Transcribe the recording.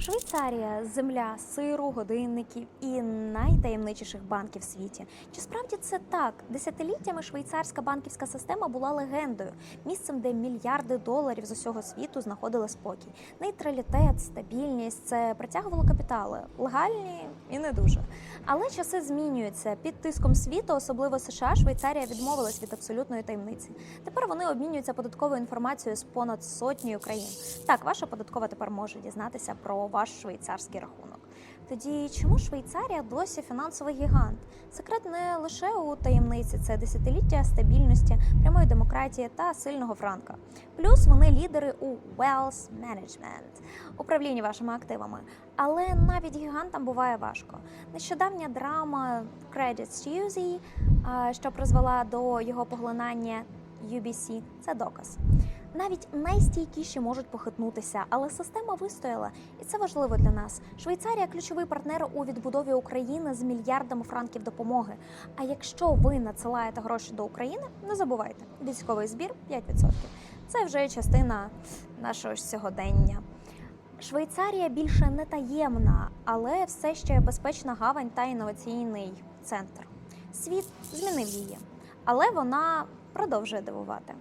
Швейцарія земля сиру, годинників і найтаємничіших банків в світі. Чи справді це так? Десятиліттями швейцарська банківська система була легендою, місцем, де мільярди доларів з усього світу знаходили спокій. Нейтралітет, стабільність це притягувало капітали, легальні і не дуже. Але часи змінюються під тиском світу, особливо США. Швейцарія відмовилась від абсолютної таємниці. Тепер вони обмінюються податковою інформацією з понад сотнею країн. Так, ваша податкова тепер може дізнатися про ваш швейцарський рахунок. Тоді чому Швейцарія досі фінансовий гігант? Секрет не лише у таємниці, це десятиліття стабільності, прямої демократії та сильного франка. Плюс вони лідери у wealth management, управлінні вашими активами. Але навіть гігантам буває важко. Нещодавня драма Credit Suisse, що призвела до його поглинання UBC, це доказ. Навіть найстійкіші можуть похитнутися, але система вистояла, і це важливо для нас. Швейцарія ключовий партнер у відбудові України з мільярдами франків допомоги. А якщо ви надсилаєте гроші до України, не забувайте, військовий збір 5%. Це вже частина нашого сьогодення. Швейцарія більше не таємна, але все ще безпечна гавань та інноваційний центр. Світ змінив її, але вона продовжує дивувати.